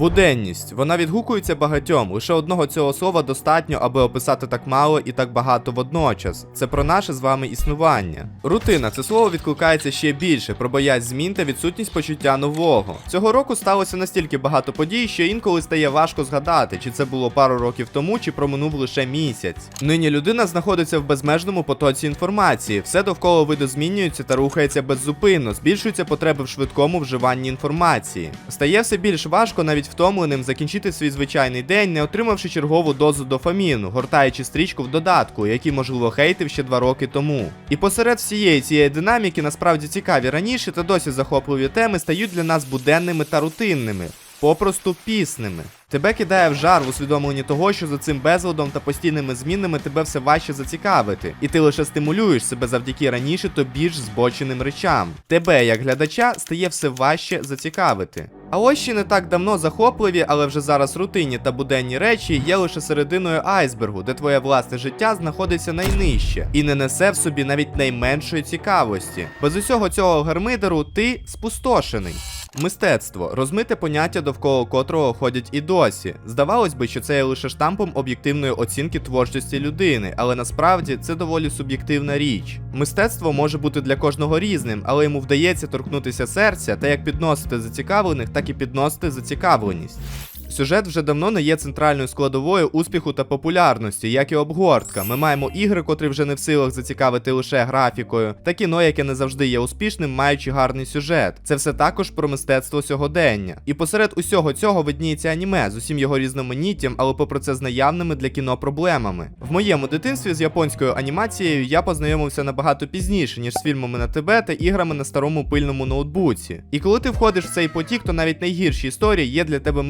Буденність. Вона відгукується багатьом. Лише одного цього слова достатньо, аби описати так мало і так багато водночас. Це про наше з вами існування. Рутина це слово відкликається ще більше про боязнь змін та відсутність почуття нового. Цього року сталося настільки багато подій, що інколи стає важко згадати, чи це було пару років тому, чи проминув лише місяць. Нині людина знаходиться в безмежному потоці інформації, все довкола видозмінюється та рухається беззупинно, збільшуються потреби в швидкому вживанні інформації. Стає все більш важко навіть втомленим закінчити свій звичайний день, не отримавши чергову дозу дофаміну, гортаючи стрічку в додатку, який, можливо, хейтив ще два роки тому. І посеред всієї цієї динаміки насправді цікаві раніше та досі захопливі теми стають для нас буденними та рутинними. Попросту пісними. Тебе кидає в жар в усвідомленні того, що за цим безладом та постійними змінами тебе все важче зацікавити, і ти лише стимулюєш себе завдяки раніше то більш збоченим речам. Тебе, як глядача, стає все важче зацікавити. А ось ще не так давно захопливі, але вже зараз рутинні та буденні речі є лише серединою айсбергу, де твоє власне життя знаходиться найнижче і не несе в собі навіть найменшої цікавості. Без усього цього гармидеру ти спустошений. Мистецтво розмите поняття, довкола котрого ходять і досі. Здавалось би, що це є лише штампом об'єктивної оцінки творчості людини, але насправді це доволі суб'єктивна річ. Мистецтво може бути для кожного різним, але йому вдається торкнутися серця та як підносити зацікавлених, так і підносити зацікавленість. Сюжет вже давно не є центральною складовою успіху та популярності, як і обгортка. Ми маємо ігри, котрі вже не в силах зацікавити лише графікою, та кіно, яке не завжди є успішним, маючи гарний сюжет. Це все також про мистецтво сьогодення. І посеред усього цього видніється аніме з усім його різноманіттям, але попри це з наявними для кіно проблемами. В моєму дитинстві з японською анімацією я познайомився набагато пізніше, ніж з фільмами на ТБ та іграми на старому пильному ноутбуці. І коли ти входиш в цей потік, то навіть найгірші історії є для тебе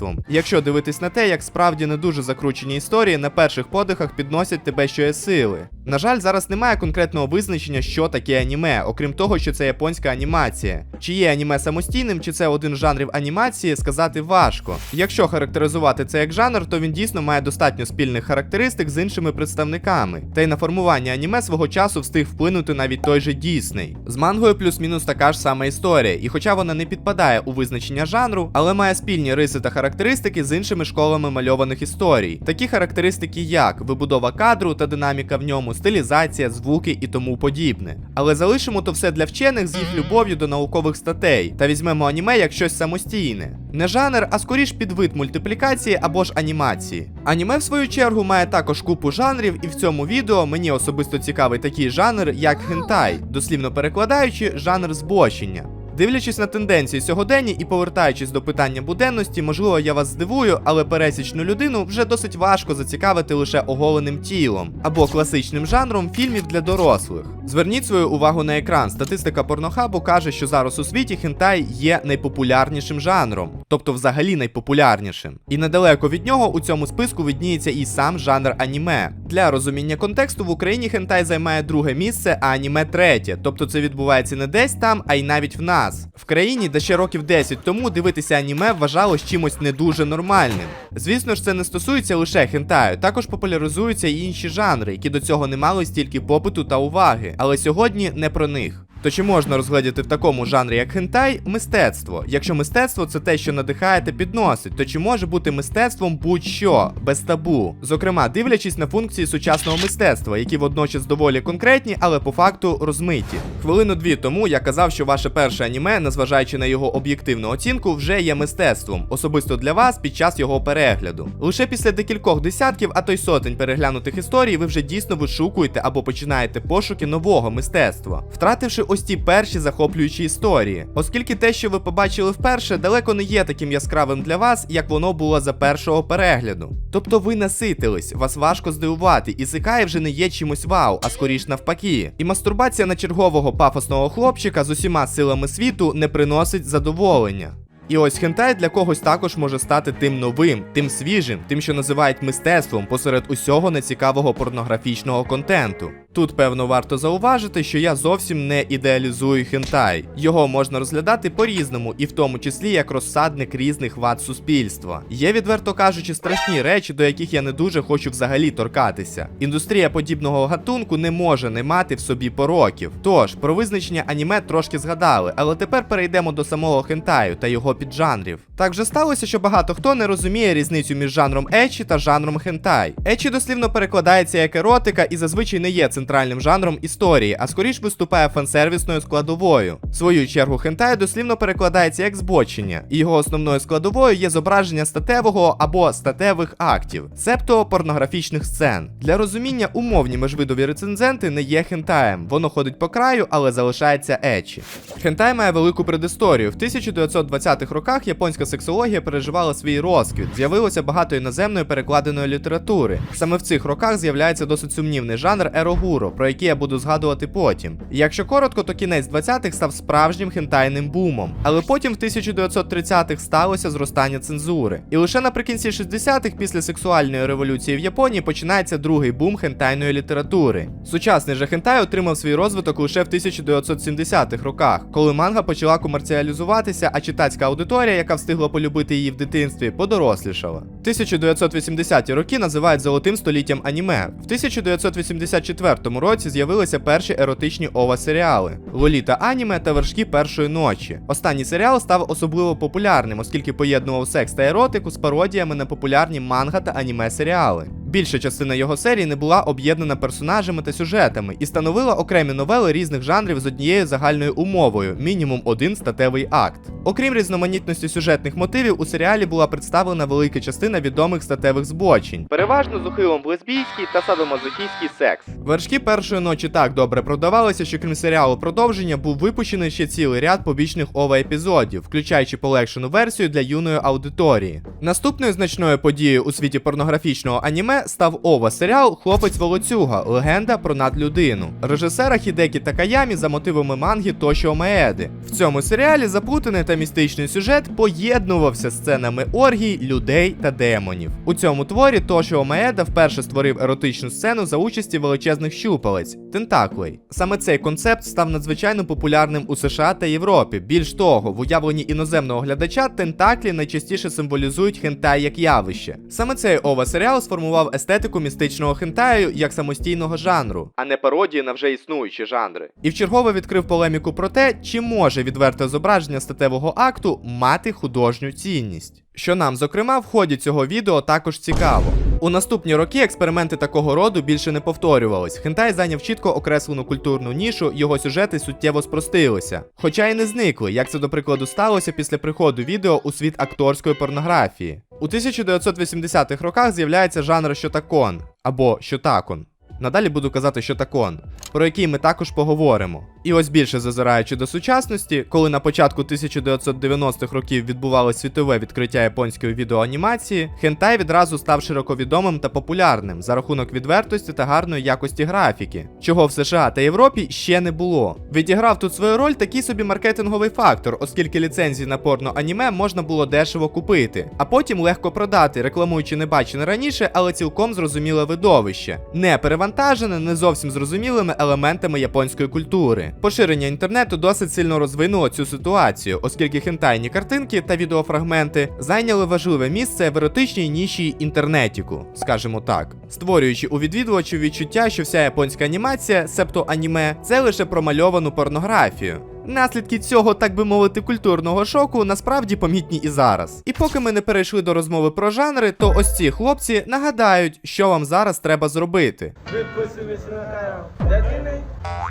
мистецтвом. Якщо дивитись на те, як справді не дуже закручені історії на перших подихах підносять тебе що є сили. На жаль, зараз немає конкретного визначення, що таке аніме, окрім того, що це японська анімація. Чи є аніме самостійним, чи це один з жанрів анімації, сказати важко. Якщо характеризувати це як жанр, то він дійсно має достатньо спільних характеристик з іншими представниками. Та й на формування аніме свого часу встиг вплинути навіть той же Дісней. З мангою плюс-мінус така ж сама історія, і хоча вона не підпадає у визначення жанру, але має спільні риси та характеристики з іншими школами мальованих історій. Такі характеристики, як вибудова кадру та динаміка в ньому, стилізація, звуки і тому подібне. Але залишимо то все для вчених з їх любов'ю до наукових статей та візьмемо аніме як щось самостійне. Не жанр, а скоріш підвид мультиплікації або ж анімації. Аніме, в свою чергу, має також купу жанрів, і в цьому відео мені особисто цікавий такий жанр, як хентай, дослівно перекладаючи, жанр збочення. Дивлячись на тенденції сьогодення і повертаючись до питання буденності, можливо, я вас здивую, але пересічну людину вже досить важко зацікавити лише оголеним тілом або класичним жанром фільмів для дорослих. Зверніть свою увагу на екран. Статистика порнохабу каже, що зараз у світі хентай є найпопулярнішим жанром, тобто взагалі найпопулярнішим. І недалеко від нього у цьому списку видніється і сам жанр аніме. Для розуміння контексту в Україні хентай займає друге місце, а аніме третє. Тобто це відбувається не десь там, а й навіть в нас. В країні, де ще років 10 тому дивитися аніме вважалось чимось не дуже нормальним. Звісно ж, це не стосується лише хентаю, також популяризуються і інші жанри, які до цього не мали стільки попиту та уваги. Але сьогодні не про них. То чи можна розглядіти в такому жанрі, як хентай, мистецтво? Якщо мистецтво це те, що надихає та підносить, то чи може бути мистецтвом будь-що без табу? Зокрема, дивлячись на функції сучасного мистецтва, які водночас доволі конкретні, але по факту розмиті. Хвилину-дві тому я казав, що ваше перше аніме, незважаючи на його об'єктивну оцінку, вже є мистецтвом, особисто для вас під час його перегляду. Лише після декількох десятків, а то й сотень переглянутих історій, ви вже дійсно вишукуєте або починаєте пошуки нового мистецтва, втративши ось ті перші захоплюючі історії. Оскільки те, що ви побачили вперше, далеко не є таким яскравим для вас, як воно було за першого перегляду. Тобто ви наситились, вас важко здивувати, і Сикай вже не є чимось вау, а скоріш навпаки. І мастурбація на чергового пафосного хлопчика з усіма силами світу не приносить задоволення. І ось хентай для когось також може стати тим новим, тим свіжим, тим, що називають мистецтвом посеред усього нецікавого порнографічного контенту. Тут, певно, варто зауважити, що я зовсім не ідеалізую хентай. Його можна розглядати по-різному, і в тому числі як розсадник різних вад суспільства. Є, відверто кажучи, страшні речі, до яких я не дуже хочу взагалі торкатися. Індустрія подібного гатунку не може не мати в собі пороків. Тож, про визначення аніме трошки згадали, але тепер перейдемо до самого хентаю та його піджанрів. Так вже сталося, що багато хто не розуміє різницю між жанром ечі та жанром хентай. Ечі дослівно перекладається як еротика і зазвичай не є центральним жанром історії, а скоріш виступає фансервісною складовою. В свою чергу хентай дослівно перекладається як збочення, і його основною складовою є зображення статевого або статевих актів, цебто порнографічних сцен. Для розуміння умовні межвидові рецензенти не є хентаєм, воно ходить по краю, але залишається ечі. Хентай має велику предісторію. В 1920-х роках японська сексологія переживала свій розквіт. З'явилося багато іноземної перекладеної літератури. Саме в цих роках з'являється досить сумнівний жанр ерогуро, про який я буду згадувати потім. Якщо коротко, то кінець 20-х став справжнім хентайним бумом. Але потім в 1930-х сталося зростання цензури. І лише наприкінці 60-х, після сексуальної революції в Японії, починається другий бум хентайної літератури. Сучасний же хентай отримав свій розвиток лише в 1970-х роках, коли манга почала комерціалізуватися, а читацька аудиторія, яка встигла полюбити її в дитинстві, подорослішала. 1980-ті роки називають золотим століттям аніме. В 1984 році з'явилися перші еротичні ова серіали Лоліта аніме та вершки першої ночі. Останній серіал став особливо популярним, оскільки поєднував секс та еротику з пародіями на популярні манга та аніме серіали. Більша частина його серій не була об'єднана персонажами та сюжетами і становила окремі новели різних жанрів з однією загальною умовою мінімум один статевий акт. Окрім різноманітності сюжетних мотивів, у серіалі була представлена велика частина відомих статевих збочень, переважно з ухилом в лесбійський та садомазохійський секс. Вершки першої ночі так добре продавалися, що крім серіалу продовження був випущений ще цілий ряд побічних ова епізодів, включаючи полегшену версію для юної аудиторії. Наступною значною подією у світі порнографічного аніме став ова серіал Хлопець Волоцюга. Легенда про надлюдину режисера Хідекі Такаямі за мотивами манги Тошіо Маеди. В цьому серіалі заплутаний та містичний сюжет поєднувався сценами оргій, людей та демонів. У цьому творі Тошіо Маеда вперше створив еротичну сцену за участі величезних щупалець тентаклей. Саме цей концепт став надзвичайно популярним у США та Європі. Більш того, в уявленні іноземного глядача тентаклі найчастіше символізують хентай як явище. Саме цей ова серіал сформував естетику містичного хентаю як самостійного жанру, а не пародії на вже існуючі жанри. І вчергове відкрив полеміку про те, чи може відверте зображення статевого акту мати художню цінність. Що нам, зокрема, в ході цього відео також цікаво. У наступні роки експерименти такого роду більше не повторювались. Хентай зайняв чітко окреслену культурну нішу, його сюжети суттєво спростилися. Хоча й не зникли, як це до прикладу сталося після приходу відео у світ акторської порнографії. У 1980-х роках з'являється жанр щотакон або щотакон. Надалі буду казати щотакон, про який ми також поговоримо. І ось більше зазираючи до сучасності, коли на початку 1990-х років відбувалося світове відкриття японської відеоанімації, хентай відразу став широко відомим та популярним за рахунок відвертості та гарної якості графіки, чого в США та Європі ще не було. Відіграв тут свою роль такий собі маркетинговий фактор, оскільки ліцензії на порно аніме можна було дешево купити, а потім легко продати, рекламуючи небачене раніше, але цілком зрозуміле видовище, не перевантажене не зовсім зрозумілими елементами японської культури. Поширення інтернету досить сильно розвинуло цю ситуацію, оскільки хентайні картинки та відеофрагменти зайняли важливе місце в еротичній ніші інтернетіку, скажімо так, створюючи у відвідувачів відчуття, що вся японська анімація, себто аніме, це лише промальовану порнографію. Наслідки цього, так би мовити, культурного шоку насправді помітні і зараз. І поки ми не перейшли до розмови про жанри, то ось ці хлопці нагадають, що вам зараз треба зробити. Підписуйтесь на канал.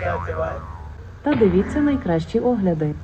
Ставте лайк. та дивіться найкращі огляди.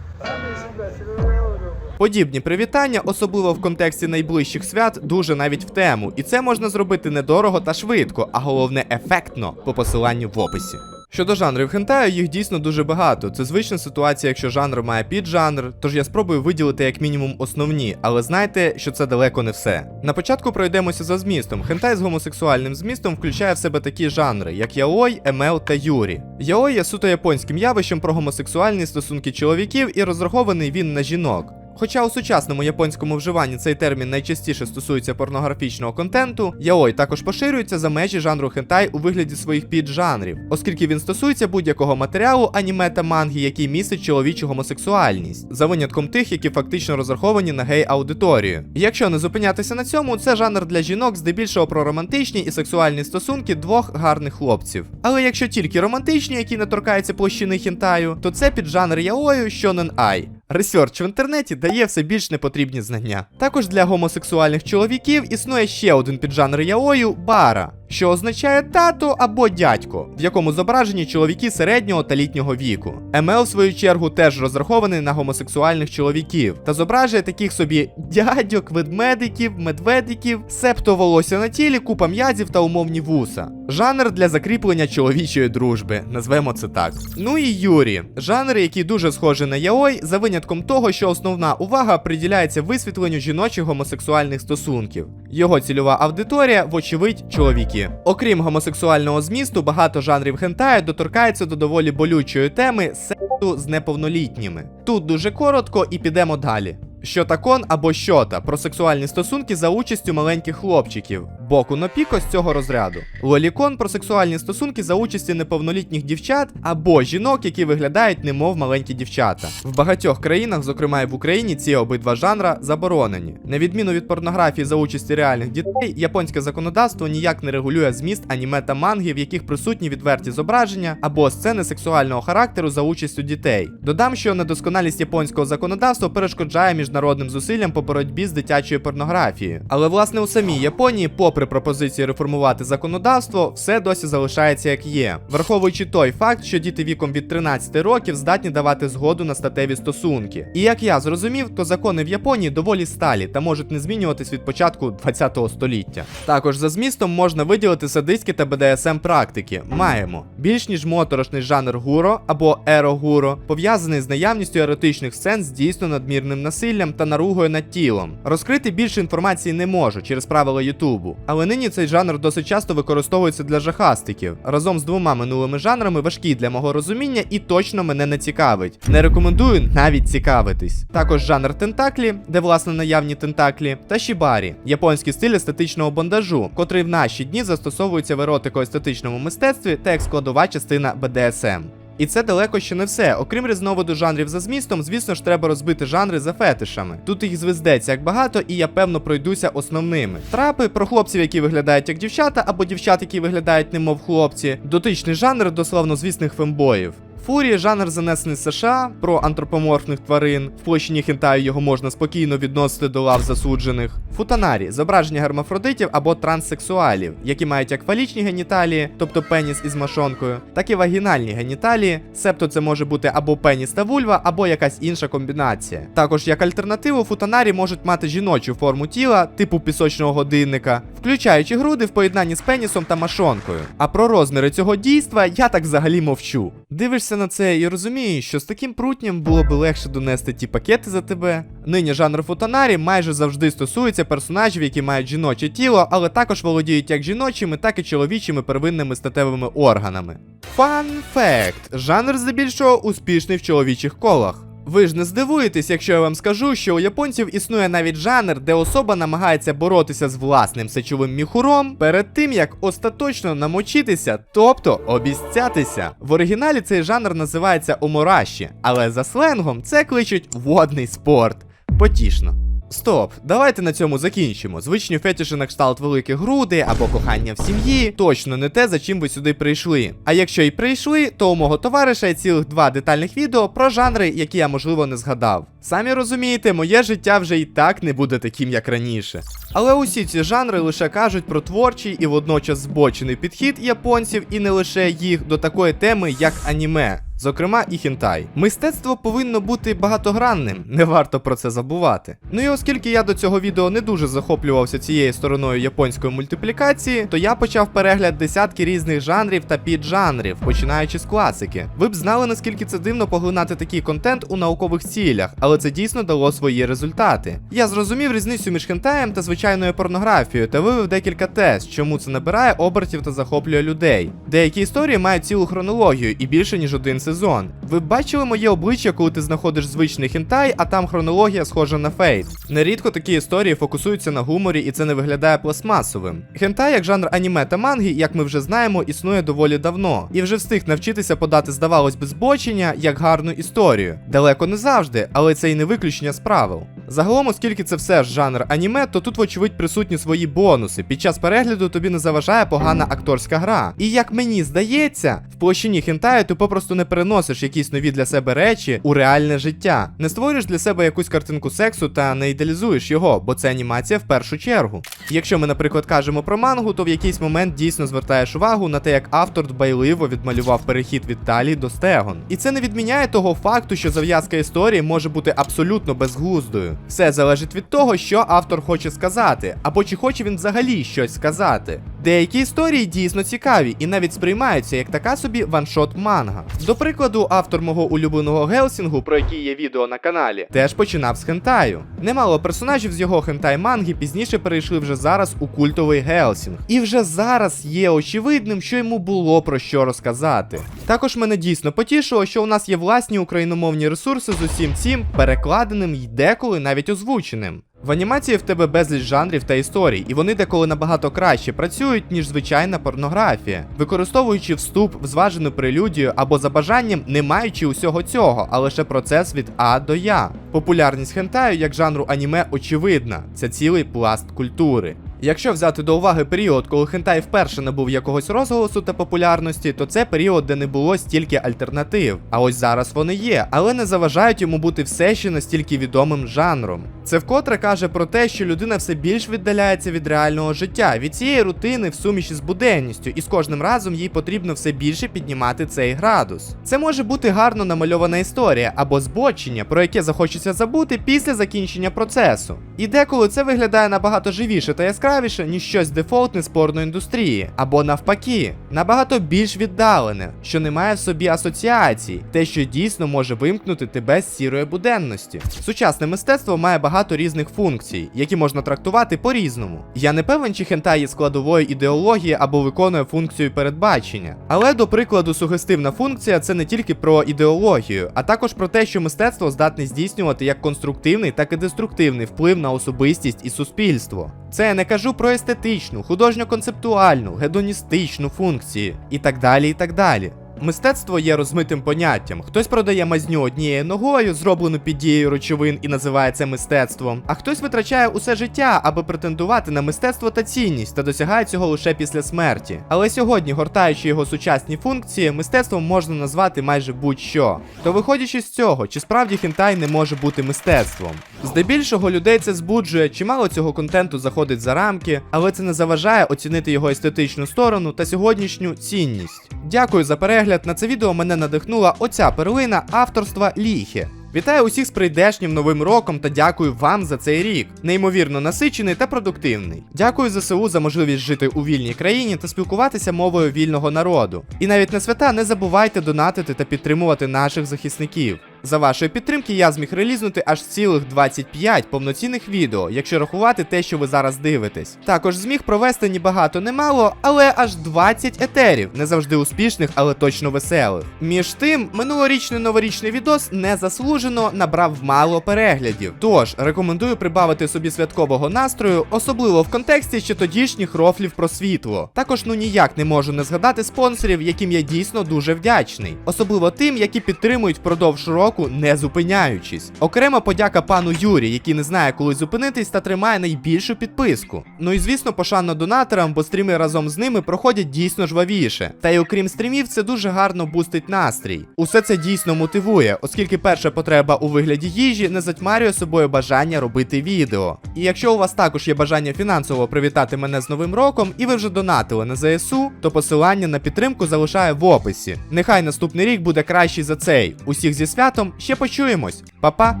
Подібні привітання, особливо в контексті найближчих свят, дуже навіть в тему, і це можна зробити недорого та швидко, а головне ефектно по посиланню в описі. Щодо жанрів хентаю, їх дійсно дуже багато. Це звична ситуація, якщо жанр має піджанр, тож я спробую виділити як мінімум основні, але знайте, що це далеко не все. На початку пройдемося за змістом. Хентай з гомосексуальним змістом включає в себе такі жанри, як яой, емел та юрі. Яой є суто японським явищем про гомосексуальні стосунки чоловіків і розрахований він на жінок. Хоча у сучасному японському вживанні цей термін найчастіше стосується порнографічного контенту, яой також поширюється за межі жанру хентай у вигляді своїх піджанрів, оскільки він стосується будь-якого матеріалу, аніме та манги, який містить чоловічу гомосексуальність, за винятком тих, які фактично розраховані на гей-аудиторію. Якщо не зупинятися на цьому, це жанр для жінок здебільшого про романтичні і сексуальні стосунки двох гарних хлопців. Але якщо тільки романтичні, які не торкаються площини хінтаю, то це піджанр яою Shonen Ai. Ресерч в інтернеті дає все більш непотрібні знання. Також для гомосексуальних чоловіків існує ще один піджанр яою бара, що означає тато або дядько, в якому зображені чоловіки середнього та літнього віку. МЛ, в свою чергу, теж розрахований на гомосексуальних чоловіків та зображує таких собі дядьок, ведмедиків, медведиків, септо волосся на тілі, купа м'язів та умовні вуса. Жанр для закріплення чоловічої дружби, назвемо це так. Ну і Юрі, жанр, який дуже схожий на яой, за винятком того, що основна увага приділяється висвітленню жіночих гомосексуальних стосунків. Його цільова аудиторія, вочевидь, чоловіки. Окрім гомосексуального змісту, багато жанрів хентаю доторкається до доволі болючої теми сексу з неповнолітніми. Тут дуже коротко і підемо далі. Щотакон або щота про сексуальні стосунки за участю маленьких хлопчиків. Боку на піко з цього розряду. Лолікон про сексуальні стосунки за участі неповнолітніх дівчат або жінок, які виглядають немов маленькі дівчата. В багатьох країнах, зокрема і в Україні, ці обидва жанра заборонені. На відміну від порнографії за участі реальних дітей, японське законодавство ніяк не регулює зміст аніме та манги, в яких присутні відверті зображення або сцени сексуального характеру за участю дітей. Додам, що недосконалість японського законодавства перешкоджає міжнародним зусиллям по боротьбі з дитячою порнографією. Але власне у самій Японії, попри пропозиції реформувати законодавство, все досі залишається як є, враховуючи той факт, що діти віком від 13 років здатні давати згоду на статеві стосунки. І як я зрозумів, то закони в Японії доволі сталі та можуть не змінюватись від початку 20 століття. Також за змістом можна виділити садистські та БДСМ практики. Маємо більш ніж моторошний жанр гуро або еро-гуро, пов'язаний з наявністю еротичних сцен з дійсно надмірним насиллям та наругою над тілом. Розкрити більше інформації не можу через правила Ютубу, але нині цей жанр досить часто використовується для жахастиків. Разом з двома минулими жанрами важкий для мого розуміння і точно мене не цікавить. Не рекомендую навіть цікавитись. Також жанр тентаклі, де власне наявні тентаклі, та шібарі, японський стиль естетичного бандажу, котрий в наші дні застосовується в еротико-естетичному мистецтві та як складова частина БДСМ. І це далеко ще не все. Окрім різновиду жанрів за змістом, звісно ж, треба розбити жанри за фетишами. Тут їх звездеться як багато, і я певно пройдуся основними. Трапи про хлопців, які виглядають як дівчата, або дівчат, які виглядають немов хлопці. Дотичний жанр до славнозвісних фембоїв. Фурі жанр занесений США про антропоморфних тварин. В площині хентаю його можна спокійно відносити до лав засуджених. Футанарі зображення гермафродитів або транссексуалів, які мають як фалічні геніталії, тобто пеніс із машонкою, так і вагінальні геніталії, себто це може бути або пеніс та вульва, або якась інша комбінація. Також як альтернативу футанарі можуть мати жіночу форму тіла, типу пісочного годинника, включаючи груди в поєднанні з пенісом та машонкою. А про розміри цього дійства я так взагалі мовчу. Дивишся на це і розумієш, що з таким прутням було би легше донести ті пакети за тебе. Нині жанр футанарі майже завжди стосується персонажів, які мають жіноче тіло, але також володіють як жіночими, так і чоловічими первинними статевими органами. Фан факт: жанр здебільшого успішний в чоловічих колах. Ви ж не здивуєтесь, якщо я вам скажу, що у японців існує навіть жанр, де особа намагається боротися з власним сечовим міхуром перед тим, як остаточно намочитися, тобто обіцятися. В оригіналі цей жанр називається омораші, але за сленгом це кличуть водний спорт. Потішно. Стоп, давайте на цьому закінчимо. Звичні фетіші на кшталт великих груди або кохання в сім'ї точно не те, за чим ви сюди прийшли. А якщо і прийшли, то у мого товариша є цілих два детальних відео про жанри, які я можливо не згадав. Самі розумієте, моє життя вже і так не буде таким, як раніше. Але усі ці жанри лише кажуть про творчий і водночас збочений підхід японців, і не лише їх до такої теми, як аніме. Зокрема, і хінтай. Мистецтво повинно бути багатогранним, не варто про це забувати. Ну і оскільки я до цього відео не дуже захоплювався цією стороною японської мультиплікації, то я почав перегляд десятки різних жанрів та піджанрів, починаючи з класики. Ви б знали, наскільки це дивно поглинати такий контент у наукових цілях, але це дійсно дало свої результати. Я зрозумів різницю між хентаєм та звичайною порнографією та вивів декілька тест, чому це набирає обертів та захоплює людей. Деякі історії мають цілу хронологію і більше ніж один сезон. Ви бачили моє обличчя, коли ти знаходиш звичний хентай, а там хронологія схожа на фейт. Нерідко такі історії фокусуються на гуморі, і це не виглядає пластмасовим. Хентай, як жанр аніме та манги, як ми вже знаємо, існує доволі давно, і вже встиг навчитися подати, здавалось би, збочення як гарну історію. Далеко не завжди, але це і не виключення з правил. Загалом, оскільки це все ж жанр аніме, то тут, вочевидь, присутні свої бонуси. Під час перегляду тобі не заважає погана акторська гра. І як мені здається, в площині хентаю ти попросту не переносиш якісь нові для себе речі у реальне життя. Не створюєш для себе якусь картинку сексу та не ідеалізуєш його, бо це анімація в першу чергу. Якщо ми, наприклад, кажемо про мангу, то в якийсь момент дійсно звертаєш увагу на те, як автор дбайливо відмалював перехід від талії до стегон. І це не відміняє того факту, що зав'язка історії може бути абсолютно безглуздою. Все залежить від того, що автор хоче сказати, або чи хоче він взагалі щось сказати. Деякі історії дійсно цікаві і навіть сприймаються як така собі ваншот манга. До прикладу, автор мого улюбленого Гелсінгу, про який є відео на каналі, теж починав з хентаю. Немало персонажів з його хентай манги пізніше перейшли вже зараз у культовий Гелсінг. І вже зараз є очевидним, що йому було про що розказати. Також мене дійсно потішило, що у нас є власні україномовні ресурси з усім цим перекладеним і деколи навіть озвученим. В анімації в тебе безліч жанрів та історій, і вони деколи набагато краще працюють, ніж звичайна порнографія, використовуючи вступ в зважену прелюдію або за бажанням, не маючи усього цього, а лише процес від А до Я. Популярність хентаю як жанру аніме очевидна, це цілий пласт культури. Якщо взяти до уваги період, коли хентай вперше набув якогось розголосу та популярності, то це період, де не було стільки альтернатив. А ось зараз вони є, але не заважають йому бути все ще настільки відомим жанром. Це вкотре каже про те, що людина все більш віддаляється від реального життя, від цієї рутини в суміші з буденністю, і з кожним разом їй потрібно все більше піднімати цей градус. Це може бути гарно намальована історія або збочення, про яке захочеться забути після закінчення процесу. І деколи це виглядає набагато живіше та яскравіше, ніж щось дефолтне з порноіндустрії, або навпаки, набагато більш віддалене, що не має в собі асоціацій, те, що дійсно може вимкнути тебе з сірої буденності. Сучасне мистецтво має багато різних функцій, які можна трактувати по-різному. Я не певен, чи хентай є складовою ідеології або виконує функцію передбачення. Але, до прикладу, сугестивна функція це не тільки про ідеологію, а також про те, що мистецтво здатне здійснювати як конструктивний, так і деструктивний вплив на особистість і суспільство. Це я не кажу про естетичну, художньо-концептуальну, гедоністичну функції і так далі, і так далі. Мистецтво є розмитим поняттям. Хтось продає мазню однією ногою, зроблену під дією речовин і називає це мистецтвом, а хтось витрачає усе життя, аби претендувати на мистецтво та цінність, та досягає цього лише після смерті. Але сьогодні, гортаючи його сучасні функції, мистецтвом можна назвати майже будь-що. То виходячи з цього, чи справді хентай не може бути мистецтвом? Здебільшого людей це збуджує, чимало цього контенту заходить за рамки, але це не заважає оцінити його естетичну сторону та сьогоднішню цінність. Дякую за перегляд. На це відео мене надихнула оця перлина авторства Ліхі. Вітаю усіх з прийдешнім новим роком та дякую вам за цей рік. Неймовірно насичений та продуктивний. Дякую ЗСУ за можливість жити у вільній країні та спілкуватися мовою вільного народу. І навіть на свята не забувайте донатити та підтримувати наших захисників. За вашої підтримки я зміг релізнути аж цілих 25 повноцінних відео, якщо рахувати те, що ви зараз дивитесь. Також зміг провести ні багато, не мало, але аж 20 етерів, не завжди успішних, але точно веселих. Між тим, минулорічний новорічний відос незаслужено набрав мало переглядів. Тож рекомендую прибавити собі святкового настрою, особливо в контексті ще тодішніх рофлів про світло. Також ну ніяк не можу не згадати спонсорів, яким я дійсно дуже вдячний, особливо тим, які підтримують впродовж року року, не зупиняючись. Окрема подяка пану Юрі, який не знає, коли зупинитись та тримає найбільшу підписку. Ну і звісно, пошана донаторам, бо стріми разом з ними проходять дійсно жвавіше. Та й окрім стрімів, це дуже гарно бустить настрій. Усе це дійсно мотивує, оскільки перша потреба у вигляді їжі не затьмарює собою бажання робити відео. І якщо у вас також є бажання фінансово привітати мене з новим роком, і ви вже донатили на ЗСУ, то посилання на підтримку залишаю в описі. Нехай наступний рік буде кращий за цей. Усіх зі святом ще почуємось. Па-па!